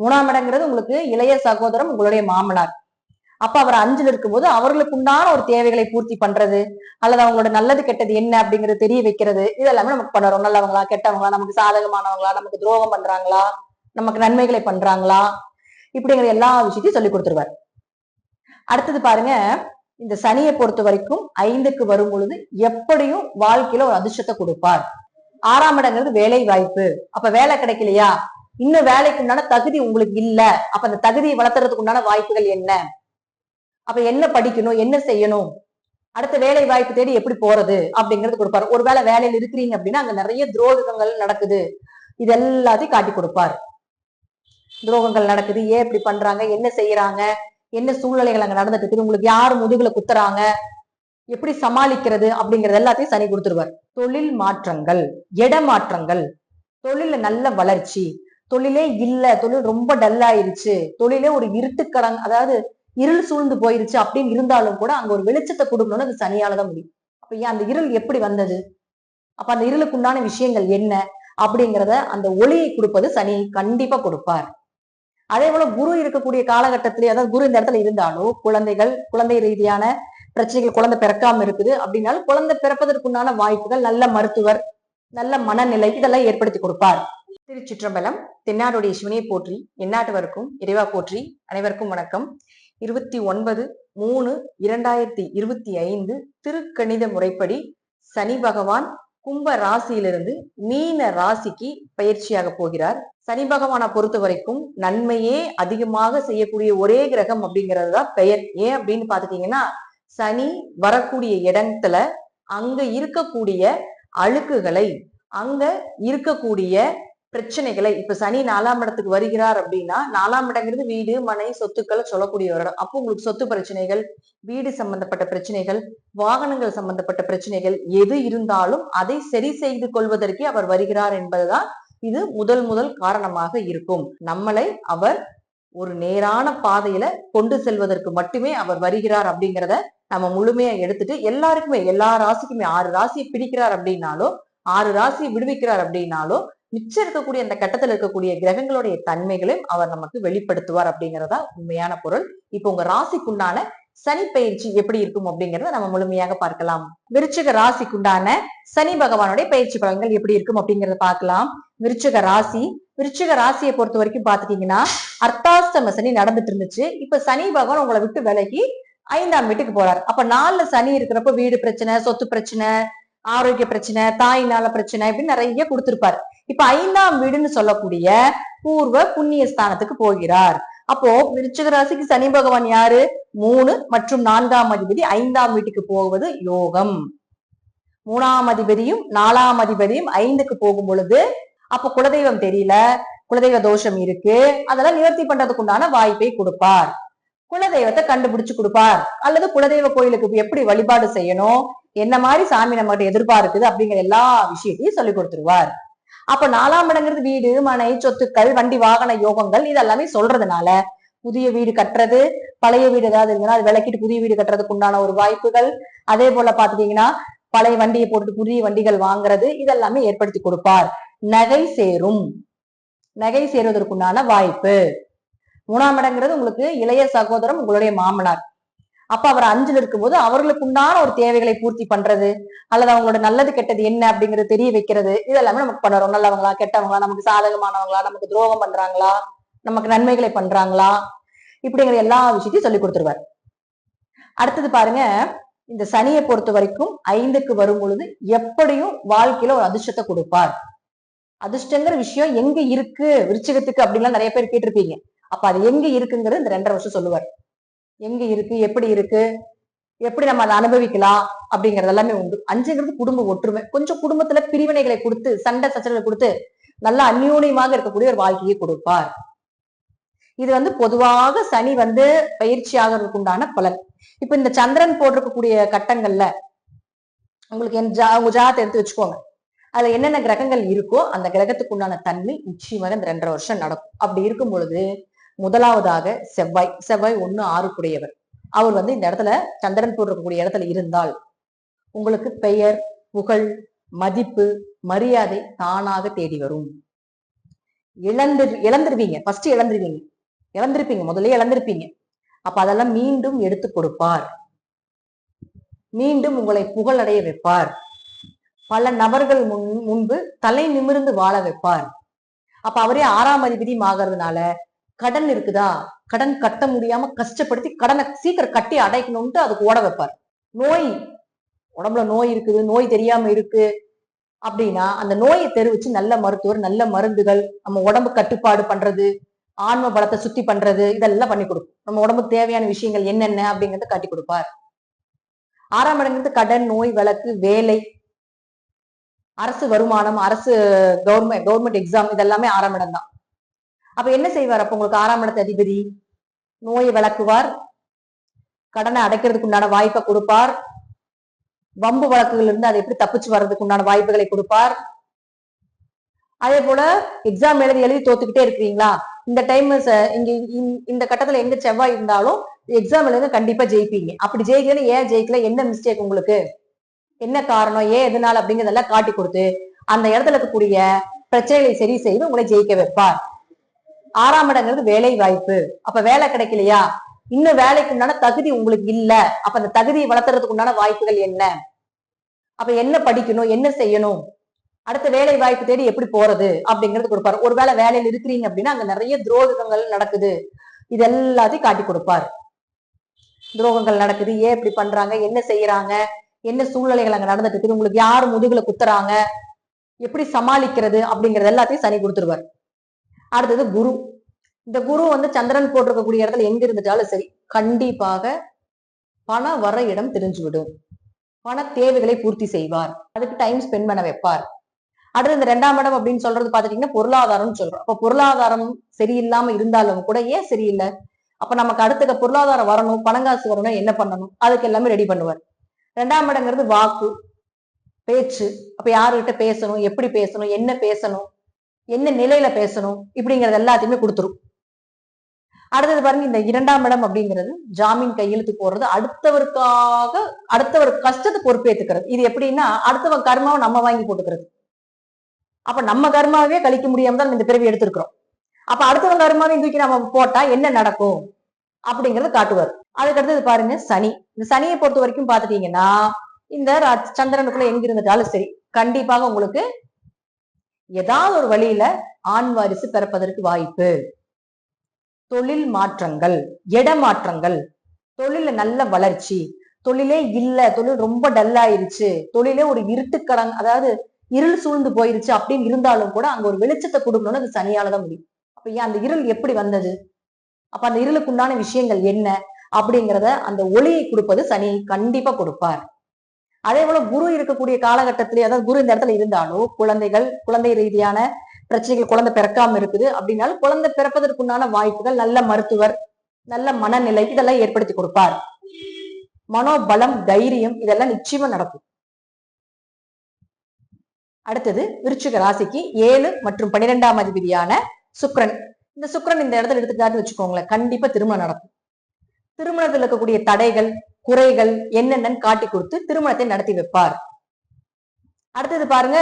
மூணாம் இடங்கிறது உங்களுக்கு இளைய சகோதரம் உங்களுடைய மாமனார். அப்ப அவர் அஞ்சுல இருக்கும்போது அவர்களுக்கு உண்டான ஒரு தேவைகளை பூர்த்தி பண்றது அல்லது அவங்களோட நல்லது கெட்டது என்ன அப்படிங்கறது தெரிய வைக்கிறது இதெல்லாமே நமக்கு பண்ணுறோம். நல்லவங்களா கெட்டவங்களா நமக்கு சாதகமானவங்களா நமக்கு துரோகம் பண்றாங்களா நமக்கு நன்மைகளை பண்றாங்களா இப்படிங்கிற எல்லா விஷயத்தையும் சொல்லி கொடுத்துருவார். அடுத்தது பாருங்க இந்த சனியை பொறுத்த வரைக்கும் ஐந்துக்கு வரும் பொழுது எப்படியும் வாழ்க்கையில ஒரு அதிர்ஷ்டத்தை கொடுப்பார். ஆறாம் இடங்கிறது வேலை வாய்ப்பு. அப்ப வேலை கிடைக்கலையா? இன்னும் வேலைக்கு உண்டான தகுதி உங்களுக்கு இல்ல. அப்ப அந்த தகுதியை வளர்த்துறதுக்கு உண்டான வாய்ப்புகள் என்ன? அப்ப என்ன படிக்கணும்? என்ன செய்யணும்? அடுத்த வேலை வாய்ப்பு தேடி எப்படி போறது? அப்படிங்கறது கொடுப்பாரு. ஒருவேளை வேலையில இருக்கிறீங்க அப்படின்னா அங்க நிறைய துரோகங்கள் நடக்குது. இது எல்லாத்தையும் காட்டி கொடுப்பார். துரோகங்கள் நடக்குது. ஏன் இப்படி பண்றாங்க? என்ன செய்யறாங்க? என்ன சூழ்நிலைகள் அங்க நடந்துட்டு இருக்குது? உங்களுக்கு யார் முதுகுல குத்துறாங்க? எப்படி சமாளிக்கிறது? அப்படிங்கறது எல்லாத்தையும் சனி கொடுத்துருவார். தொழில் மாற்றங்கள் இட மாற்றங்கள் தொழில நல்ல வளர்ச்சி தொழிலே இல்ல தொழில் ரொம்ப டல் ஆயிருச்சு தொழிலே ஒரு இருட்டுக்கடங் அதாவது இருள் சூழ்ந்து போயிருச்சு அப்படின்னு இருந்தாலும் கூட அங்க ஒரு வெளிச்சத்தை கொடுக்கணும்னு அது சனியால தான் முடியும். அப்ப ஏன் அந்த இருள் எப்படி வந்தது? அப்ப அந்த இருளுக்கு உண்டான விஷயங்கள் என்ன? அப்படிங்கிறத அந்த ஒளியை கொடுப்பது சனி கண்டிப்பா கொடுப்பார். அதே போல குரு இருக்கக்கூடிய காலகட்டத்திலே அதாவது குரு இந்த இடத்துல இருந்தாலும் குழந்தைகள் குழந்தை ரீதியான பிரச்சனைகள் குழந்தை பிறக்காம இருக்குது. அப்படின்னாலும் குழந்தை பிறப்பதற்குண்டான வாய்ப்புகள் நல்ல மருத்துவர் நல்ல மனநிலை இதெல்லாம் ஏற்படுத்தி கொடுப்பார். திருச்சிற்றம்பலம் தென்னாருடைய சிவனியை போற்றி எந்நாட்டவருக்கும் இறைவா போற்றி அனைவருக்கும் வணக்கம். இருபத்தி ஒன்பது மூணு இரண்டாயிரத்தி இருபத்தி ஐந்து திருக்கணித முறைப்படி சனி பகவான் கும்ப ராசியிலிருந்து மீன ராசிக்கு பயிற்சியாக போகிறார். சனி பகவானை பொறுத்த வரைக்கும் நன்மையே அதிகமாக செய்யக்கூடிய ஒரே கிரகம் அப்படிங்கிறது தான் பெயர். ஏன் அப்படின்னு பாத்துட்டீங்கன்னா சனி வரக்கூடிய இடத்துல அங்க இருக்கக்கூடிய அழுக்குகளை அங்க இருக்கக்கூடிய பிரச்சனைகளை இப்ப சனி நாலாம் இடத்துக்கு வருகிறார் அப்படின்னா நாலாம் இடங்கிறது வீடு மனை சொத்துக்களை சொல்லக்கூடிய ஒரு இடம். அப்போ உங்களுக்கு சொத்து பிரச்சனைகள் வீடு சம்பந்தப்பட்ட பிரச்சனைகள் வாகனங்கள் சம்பந்தப்பட்ட பிரச்சனைகள் எது இருந்தாலும் அதை சரி செய்து கொள்வதற்கே அவர் வருகிறார் என்பதுதான் இது முதல் முதல் காரணமாக இருக்கும். நம்மளை அவர் ஒரு நேரான பாதையில கொண்டு செல்வதற்கு மட்டுமே அவர் வருகிறார் அப்படிங்கிறத நம்ம முழுமையா எடுத்துட்டு எல்லாருக்குமே எல்லா ராசிக்குமே ஆறு ராசியை பிடிக்கிறார் அப்படின்னாலும் ஆறு ராசியை விடுவிக்கிறார் அப்படின்னாலும் மிச்சம் இருக்கக்கூடிய அந்த கட்டத்துல இருக்கக்கூடிய கிரகங்களுடைய தன்மைகளையும் அவர் நமக்கு வெளிப்படுத்துவார் அப்படிங்கறதா உண்மையான பொருள். இப்போ உங்க ராசிக்குண்டான சனி பயிற்சி எப்படி இருக்கும் அப்படிங்கறத நம்ம முழுமையாக பார்க்கலாம். விருச்சக ராசிக்குண்டான சனி பகவானுடைய பயிற்சி பலன்கள் எப்படி இருக்கும் அப்படிங்கறத பார்க்கலாம். விருச்சக ராசி விருச்சிக ராசியை பொறுத்த வரைக்கும் பாத்துட்டீங்கன்னா அர்த்தாஷ்டம சனி நடந்துட்டு இருந்துச்சு. இப்ப சனி பகவான் உங்களை விட்டு விலகி ஐந்தாம் வீட்டுக்கு போறாரு. அப்ப நாலுல சனி இருக்கிறப்ப வீடு பிரச்சனை சொத்து பிரச்சனை ஆரோக்கிய பிரச்சனை தாயினால பிரச்சனை இப்படின்னு நிறைய கொடுத்திருப்பாரு. இப்ப ஐந்தாம் வீடுன்னு சொல்லக்கூடிய பூர்வ புண்ணிய ஸ்தானத்துக்கு போகிறார். அப்போ விருச்சிக ராசிக்கு சனி பகவான் யாரு? மூணு மற்றும் நான்காம் அதிபதி ஐந்தாம் வீட்டுக்கு போவது யோகம். மூணாம் அதிபதியும் நாலாம் அதிபதியும் ஐந்துக்கு போகும் பொழுது அப்ப குலதெய்வம் தெரியல குலதெய்வ தோஷம் இருக்கு அதெல்லாம் நிவர்த்தி பண்றதுக்கு உண்டான வாய்ப்பை கொடுப்பார். குலதெய்வத்தை கண்டுபிடிச்சு கொடுப்பார். அல்லது குலதெய்வ கோயிலுக்கு எப்படி வழிபாடு செய்யணும் என்ன மாதிரி சாமி நம்மகிட்ட எதிர்பார்க்குது அப்படிங்கிற எல்லா விஷயத்தையும் சொல்லி கொடுத்துருவார். அப்ப நாலாம் இடங்கிறது வீடு மனை சொத்துக்கள் வண்டி வாகன யோகங்கள் இதெல்லாமே சொல்றதுனால புதிய வீடு கட்டுறது பழைய வீடு ஏதாவது இருந்ததுன்னா அது விளக்கிட்டு புதிய வீடு கட்டுறதுக்கு உண்டான ஒரு வாய்ப்புகள். அதே போல பாத்துட்டீங்கன்னா பழைய வண்டியை போட்டு புதிய வண்டிகள் வாங்குறது இதெல்லாமே ஏற்படுத்தி கொடுப்பார். நகை சேரும். நகை சேருவதற்குண்டான வாய்ப்பு. மூணாம் இடங்கிறது உங்களுக்கு இளைய சகோதரம் உங்களுடைய மாமனார். அப்ப அவர் அஞ்சுல இருக்கும்போது அவர்களுக்கு உண்டான ஒரு தேவைகளை பூர்த்தி பண்றது அல்லது அவங்களோட நல்லது கெட்டது என்ன அப்படிங்கறது தெரிய வைக்கிறது இதெல்லாமே நமக்கு பண்ணுறோம். நல்லவங்களா கெட்டவங்களா நமக்கு சாதகமானவங்களா நமக்கு துரோகம் பண்றாங்களா நமக்கு நன்மைகளை பண்றாங்களா இப்படிங்கிற எல்லா விஷயத்தையும் சொல்லி கொடுத்துருவார். அடுத்தது பாருங்க இந்த சனியை பொறுத்த வரைக்கும் ஐந்துக்கு வரும் பொழுது எப்படியும் வாழ்க்கையில ஒரு அதிர்ஷ்டத்தை கொடுப்பார். அதிர்ஷ்டங்கிற விஷயம் எங்க இருக்கு? விருச்சிகத்துக்கு அப்படின்லாம் நிறைய பேர் கேட்டிருப்பீங்க. அப்ப அது எங்க இருக்குங்கிறது இந்த ரெண்டரை வருஷம் சொல்லுவார். எங்க இருக்கு? எப்படி இருக்கு? எப்படி நம்ம அதை அனுபவிக்கலாம்? அப்படிங்கறது எல்லாமே உண்டு. அஞ்சுங்கிறது குடும்ப ஒற்றுமை. கொஞ்சம் குடும்பத்துல பிரிவினைகளை கொடுத்து சண்டை சச்சரவை கொடுத்து நல்லா அந்யூன்யமாக இருக்கக்கூடிய ஒரு வாழ்க்கையை கொடுப்பார். இது வந்து பொதுவாக சனி வந்து பயிற்சி ஆகிறதுக்கு உண்டான பலன். இப்ப இந்த சந்திரன் போட்டிருக்கக்கூடிய கட்டங்கள்ல உங்களுக்கு என் ஜா உங்க ஜாதத்தை எடுத்து வச்சுக்கோங்க. அதுல என்னென்ன கிரகங்கள் இருக்கோ அந்த கிரகத்துக்கு உண்டான தன்மை நிச்சயமாக இந்த ரெண்டரை வருஷம் நடக்கும். அப்படி இருக்கும் பொழுது முதலாவதாக செவ்வாய். செவ்வாய் ஒன்று ஆறுக்குடையவர். அவர் வந்து இந்த இடத்துல சந்திரன் போட்டிருக்கக்கூடிய இடத்துல இருந்தால் உங்களுக்கு பெயர் புகழ் மதிப்பு மரியாதை தானாக தேடி வரும். இழந்து இழந்துருவீங்க. ஃபர்ஸ்ட் இழந்துருவீங்க. இழந்திருப்பீங்க. முதல்ல இழந்திருப்பீங்க. அப்ப அதெல்லாம் மீண்டும் எடுத்து கொடுப்பார். மீண்டும் உங்களை புகழடைய வைப்பார். பல நபர்கள் முன் முன்பு தலை நிமிர்ந்து வாழ வைப்பார். அப்ப அவரே ஆறாம் அதிபதியும் ஆகிறதுனால கடன் இருக்குதா? கடன் கட்ட முடியாம கஷ்டப்படுத்தி கடனை சீக்கிரம் கட்டி அடைக்கணும்ட்டு அதுக்கு ஓட வைப்பார். நோய். உடம்புல நோய் இருக்குது நோய் தெரியாம இருக்கு. அப்படின்னா அந்த நோயை தெரிவிச்சு நல்ல மருத்துவர் நல்ல மருந்துகள் நம்ம உடம்பு கட்டுப்பாடு பண்றது ஆன்ம பலத்தை சுத்தி பண்றது இதெல்லாம் பண்ணி கொடுக்கும். நம்ம உடம்புக்கு தேவையான விஷயங்கள் என்னென்ன அப்படிங்கறத காட்டி கொடுப்பார். ஆறாம் இடங்கிறது கடன் நோய் வழக்கு வேலை. அரசு வருமானம் அரசு கவர்மெண்ட் கவர்மெண்ட் எக்ஸாம் இதெல்லாமே ஆறாம் இடம் தான். அப்ப என்ன செய்வார்? அப்ப உங்களுக்கு ஆறாம் இடத்து அதிபதி நோயை விளக்குவார். கடனை அடைக்கிறதுக்கு உண்டான வாய்ப்பை கொடுப்பார். வம்பு வழக்குகள் இருந்து அதை எப்படி தப்பிச்சு வர்றதுக்கு உண்டான வாய்ப்புகளை கொடுப்பார். அதே போல எக்ஸாம் எழுதி எழுதி தோத்துக்கிட்டே இருக்கிறீங்களா? இந்த டைம் இங்க இந்த- இந்த கட்டத்துல எங்க செவ்வாய் இருந்தாலும் எக்ஸாம் எழுத கண்டிப்பா ஜெயிப்பீங்க. அப்படி ஜெயிக்கல ஏன் ஜெயிக்கல? என்ன மிஸ்டேக் உங்களுக்கு? என்ன காரணம்? ஏன் எதனால? அப்படிங்கறதெல்லாம் காட்டி கொடுத்து அந்த இடத்துல இருக்கக்கூடிய பிரச்சனைகளை சரி செய்து உங்களை ஜெயிக்க வைப்பார். ஆறாம் இடங்கிறது வேலை வாய்ப்பு அப்ப வேலை கிடைக்கலையா? இன்னும் வேலைக்கு உண்டான தகுதி உங்களுக்கு இல்ல. அப்ப அந்த தகுதியை வளர்த்துறதுக்கு உண்டான வாய்ப்புகள் என்ன? அப்ப என்ன படிக்கணும்? என்ன செய்யணும்? அடுத்த வேலை வாய்ப்பு தேடி எப்படி போறது? அப்படிங்கறது கொடுப்பாரு. ஒருவேளை வேலையில இருக்கிறீங்க அப்படின்னா அங்க நிறைய துரோகங்கள் நடக்குது. இது எல்லாத்தையும் காட்டி கொடுப்பார். துரோகங்கள் நடக்குது. ஏன் இப்படி பண்றாங்க? என்ன செய்யறாங்க? என்ன சூழ்நிலைகள் அங்க நடந்துட்டு இருக்குது? உங்களுக்கு யார் முதுகுல குத்துறாங்க? எப்படி சமாளிக்கிறது? அப்படிங்கறது எல்லாத்தையும் சனி கொடுத்துருவார். அடுத்தது குரு. இந்த குரு வந்து சந்திரன் போட்டிருக்கக்கூடிய இடத்துல எங்க இருந்துட்டாலும் சரி கண்டிப்பாக பணம் வர இடம் தெரிஞ்சு விடும் பண தேவைகளை பூர்த்தி செய்வார். அதுக்கு டைம் ஸ்பெண்ட் பண்ண வைப்பார். அடுத்து இந்த ரெண்டாம் இடம் அப்படின்னு சொல்றது பாத்துட்டீங்கன்னா பொருளாதாரம்னு சொல்றோம். அப்ப பொருளாதாரம் சரியில்லாம இருந்தாலும் கூட ஏன் சரியில்லை? அப்ப நமக்கு அடுத்த பொருளாதாரம் வரணும் பணங்காசு வரணும் என்ன பண்ணணும்? அதுக்கு எல்லாமே ரெடி பண்ணுவார். ரெண்டாம் இடங்கிறது வாக்கு பேச்சு. அப்ப யாருகிட்ட பேசணும் எப்படி பேசணும் என்ன பேசணும்? என்ன நிலையில பேசணும் இப்படிங்கறது எல்லாத்தையுமே கொடுத்துரும். அடுத்தது பாருங்க இந்த இரண்டாம் இடம் அப்படிங்கிறது ஜாமீன் கையெழுத்து போடுறது அடுத்தவருக்காக அடுத்தவர் கஷ்டத்தை பொறுப்பேத்துக்கிறது. இது எப்படின்னா அடுத்தவன் கர்மாவை நம்ம வாங்கி போட்டுக்கிறது. அப்ப நம்ம கர்மாவே கழிக்க முடியாம தான் இந்த பிறவி எடுத்திருக்கிறோம். அப்ப அடுத்தவன் கர்மாவையும் தூக்கி நம்ம போட்டா என்ன நடக்கும்? அப்படிங்கறது காட்டுவார். அதுக்கு அடுத்தது பாருங்க சனி. இந்த சனியை பொறுத்த வரைக்கும் பாத்துட்டீங்கன்னா இந்த சந்திரனுக்குள்ள எங்க இருந்துட்டாலும் சரி கண்டிப்பாக உங்களுக்கு ஏதாவது ஒரு வழியில ஆண் வாரிசு பிறப்பதற்கு வாய்ப்பு. தொழில் மாற்றங்கள் இடமாற்றங்கள் தொழில நல்ல வளர்ச்சி தொழிலே இல்ல தொழில் ரொம்ப டல் ஆயிருச்சு தொழிலே ஒரு இருட்டுக்கடங் அதாவது இருள் சூழ்ந்து போயிருச்சு அப்படின்னு இருந்தாலும் கூட அங்க ஒரு வெளிச்சத்தை கொடுக்கணும்னு அது சனியால தான் முடியும். அப்ப ஏன் அந்த இருள் எப்படி வந்தது? அப்ப அந்த இருளுக்குண்டான விஷயங்கள் என்ன? அப்படிங்கிறத அந்த ஒளியை கொடுப்பது சனி கண்டிப்பா கொடுப்பார். அதே போல குரு இருக்கக்கூடிய காலகட்டத்திலே அதாவது குரு இந்த இடத்துல இருந்தாலும் குழந்தைகள் குழந்தை ரீதியான பிரச்சனைகள் குழந்தை பிறக்காம இருக்குது அப்படின்னாலும் குழந்தை பிறப்பதற்குண்டான வாய்ப்புகள் நல்ல மருத்துவர் நல்ல மனநிலை இதெல்லாம் ஏற்படுத்தி கொடுப்பார். மனோபலம் தைரியம் இதெல்லாம் நிச்சயமா நடக்கும். அடுத்தது விருச்சிக ராசிக்கு ஏழு மற்றும் பன்னிரெண்டாம் அதிபதியான சுக்கிரன் இந்த சுக்ரன் இந்த இடத்துல எடுத்துக்காட்டு வச்சுக்கோங்களேன் கண்டிப்பா திருமணம் நடக்கும். திருமணத்தில் இருக்கக்கூடிய தடைகள் குறைகள் என்னென்னு காட்டி கொடுத்து திருமணத்தை நடத்தி வைப்பார். அடுத்தது பாருங்க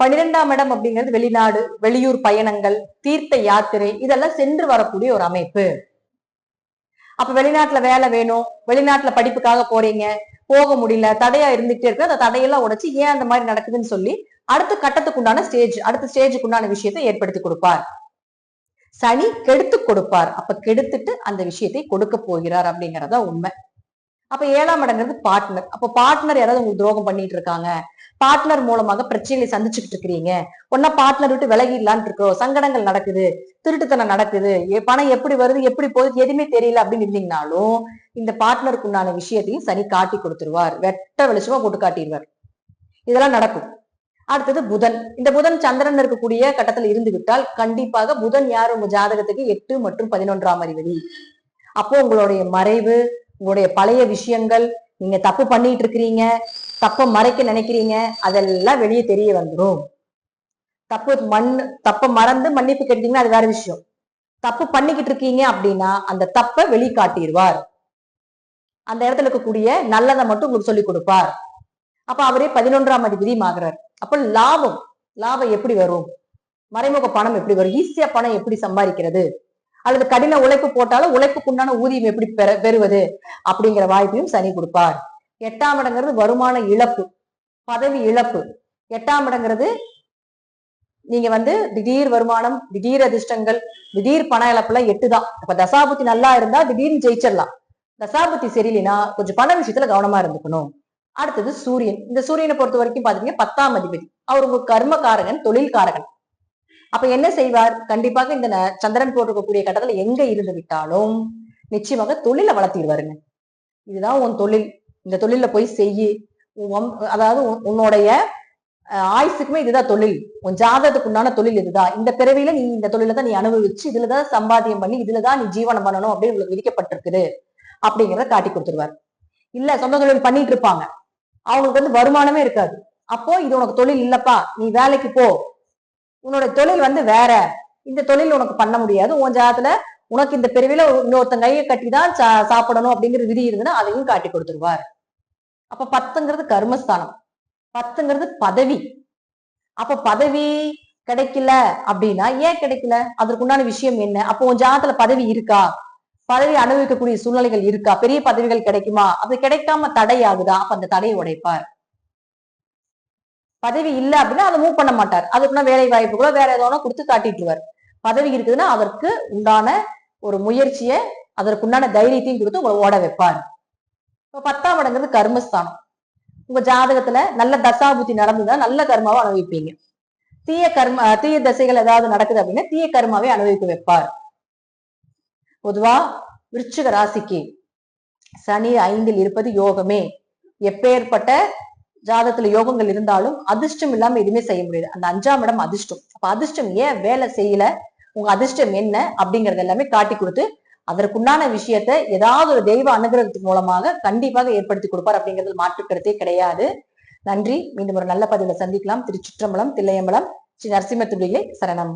பன்னிரெண்டாம் இடம் அப்படிங்கிறது வெளிநாடு வெளியூர் பயணங்கள் தீர்த்த யாத்திரை இதெல்லாம் சென்று வரக்கூடிய ஒரு அமைப்பு. அப்ப வெளிநாட்டுல வேலை வேணும் வெளிநாட்டுல படிப்புக்காக போறீங்க போக முடியல தடையா இருந்துகிட்டே இருக்கு அந்த தடையெல்லாம் உடைச்சு ஏன் அந்த மாதிரி நடக்குதுன்னு சொல்லி அடுத்த கட்டத்துக்கு உண்டான ஸ்டேஜ் அடுத்த ஸ்டேஜுக்கு உண்டான விஷயத்தை ஏற்படுத்தி கொடுப்பார். சனி கெடுத்து கொடுப்பார். அப்ப கெடுத்துட்டு அந்த விஷயத்தை கொடுக்க போகிறார் அப்படிங்கறதா உண்மை. அப்ப ஏழாம் இடங்கிறது பார்ட்னர் அப்ப பார்ட்னர் யாராவது உங்களுக்கு துரோகம் பண்ணிட்டு இருக்காங்க பார்ட்னர் மூலமாக பிரச்சனைகளை சந்திச்சுக்கிட்டு இருக்கிறீங்க. ஒன்னா பார்ட்னர் விட்டு விலகிடலான் இருக்கோம் சங்கடங்கள் நடக்குது. திருட்டுத்தனம் நடக்குது. எ- பணம் எப்படி வருது எப்படி போகுது எதுவுமே தெரியல அப்படின்னு இருந்தீங்கனாலும் இந்த பார்ட்னருக்கு உண்டான விஷயத்தையும் சனி காட்டி கொடுத்துருவார். வெட்ட வெளிச்சமா போட்டு காட்டிடுவார். இதெல்லாம் நடக்கும். அடுத்தது புதன். இந்த புதன் சந்திரன் இருக்கக்கூடிய கட்டத்துல இருந்து விட்டால் கண்டிப்பாக புதன் யார்? உங்க ஜாதகத்துக்கு எட்டு மற்றும் பதினொன்றாம் அதிபதி. அப்போ உங்களுடைய மறைவு உங்களுடைய பழைய விஷயங்கள் நீங்க தப்பு பண்ணிட்டு இருக்கிறீங்க தப்ப மறைக்க நினைக்கிறீங்க அதெல்லாம் வெளியே தெரிய வந்துடும் தப்பு மண் தப்ப மறந்து மன்னிப்பு கேட்டீங்கன்னா அது வேற விஷயம். தப்பு பண்ணிக்கிட்டு இருக்கீங்க அப்படின்னா அந்த தப்பை வெளிக்காட்டிடுவார். அந்த இடத்துல இருக்கக்கூடிய நல்லதை மட்டும் உங்களுக்கு சொல்லி கொடுப்பார். அப்ப அவரே பதினொன்றாம் அதிபதி ஆகிறார் அப்ப லாபம் லாபம் எப்படி வரும்? மறைமுக பணம் எப்படி வரும்? ஈஸியா பணம் எப்படி சம்பாதிக்கிறது? அல்லது கடின உழைப்பு போட்டாலும் உழைப்புக்குண்டான ஊதியம் எப்படி பெற பெறுவது அப்படிங்கிற வாய்ப்பையும் சனி கொடுப்பார். எட்டாம் இடங்கிறது வருமான இழப்பு பதவி இழப்பு. எட்டாம் இடங்கிறது நீங்க வந்து திடீர் வருமானம் திடீர் அதிர்ஷ்டங்கள் திடீர் பண இழப்புல எட்டு தான் இப்ப தசாபுத்தி நல்லா இருந்தா திடீர்னு ஜெயிச்சிடலாம். தசாபுத்தி சரியில்லைனா கொஞ்சம் பண விஷயத்துல கவனமா இருந்துக்கணும். அடுத்தது சூரியன். இந்த சூரியனை பொறுத்த வரைக்கும் பாத்தீங்கன்னா பத்தாம் அதிபதி. அவர் உங்க கர்மகாரகன் தொழில்காரகன். அப்ப என்ன செய்வார்? கண்டிப்பாக இந்த ந- சந்திரன் போட்டிருக்கக்கூடிய கட்டத்துல எங்க இருந்து விட்டாலும் நிச்சயமாக தொழிலை வளர்த்திடுவாருங்க. இதுதான் உன் தொழில். இந்த தொழில போய் செய்யி. அதாவது உன்- உன்னுடைய ஆயுசுக்குமே இதுதான் தொழில். உன் ஜாதகத்துக்கு உண்டான தொழில் இதுதான். இந்த பிறவியில நீ இந்த தொழில தான் நீ அனுபவிச்சு இதுலதான் சம்பாத்தியம் பண்ணி இதுலதான் நீ ஜீவனம் பண்ணணும் அப்படின்னு உங்களுக்கு விதிக்கப்பட்டிருக்குது அப்படிங்கிறத காட்டி கொடுத்துருவார். இல்ல சொந்த தொழில் பண்ணிட்டு இருப்பாங்க. அவங்களுக்கு வந்து வருமானமே இருக்காது. அப்போ இது உனக்கு தொழில் இல்லப்பா. நீ வேலைக்கு போ. உன்னோட தொழில் வந்து வேற. இந்த தொழில் உனக்கு பண்ண முடியாது. உன் ஜாதத்துல உனக்கு இந்த பிரிவில இன்னொருத்தன் கையை கட்டி தான் சா- சாப்பிடணும் அப்படிங்கிற விதி இருந்ததுன்னா அதையும் காட்டி கொடுத்துருவார். அப்ப பத்துங்கிறது கர்மஸ்தானம். பத்துங்கிறது பதவி. அப்ப பதவி கிடைக்கல அப்படின்னா ஏன் கிடைக்கல? அதற்குண்டான விஷயம் என்ன? அப்போ உன் ஜாதத்துல பதவி இருக்கா? பதவி அனுபவிக்கக்கூடிய சூழ்நிலைகள் இருக்கா? பெரிய பதவிகள் கிடைக்குமா? அது கிடைக்காம தடை ஆகுதா அப்ப அந்த தடையை உடைப்பார். பதவி இல்ல அப்படின்னா அதை மூவ் பண்ண மாட்டார். அதுக்குன்னா வேலை வாய்ப்புகளோ வேற ஏதோ கொடுத்து காட்டிட்டுருவார். பதவி இருக்குதுன்னா அதற்கு உண்டான ஒரு முயற்சியை அதற்குண்டான தைரியத்தையும் கொடுத்து உங்களை ஓட வைப்பார். இப்போ பத்தாம் இடங்கிறது கர்மஸ்தானம். உங்க ஜாதகத்துல நல்ல தசாபுத்தி நடந்ததுன்னா நல்ல கர்மாவை அனுபவிப்பீங்க. தீய கர்ம தீய தசைகள் ஏதாவது நடக்குது அப்படின்னா தீய கர்மாவை அனுபவிக்க வைப்பார். பொதுவா விருச்சிக ராசிக்கு சனி ஐந்தில் இருப்பது யோகமே. எப்பேற்பட்ட ஜாதகத்துல யோகங்கள் இருந்தாலும் அதிர்ஷ்டம் இல்லாம எதுவுமே செய்ய முடியாது. அந்த அஞ்சாம் இடம் அதிர்ஷ்டம். அப்ப அதிர்ஷ்டம் ஏன் வேலை செய்யல? உங்க அதிர்ஷ்டம் என்ன? அப்படிங்கறது எல்லாமே காட்டி கொடுத்து அதற்குண்டான விஷயத்த ஏதாவது ஒரு தெய்வ அனுகிரகத்தின் மூலமாக கண்டிப்பாக ஏற்படுத்தி கொடுப்பார் அப்படிங்கிறது மாற்று கருத்தே கிடையாது. நன்றி. மீண்டும் ஒரு நல்ல பதிவுல சந்திக்கலாம். திருச்சிற்றம்பலம் தில்லையம்பலம் ஸ்ரீ நரசிம்ம துடிகளை சரணம்.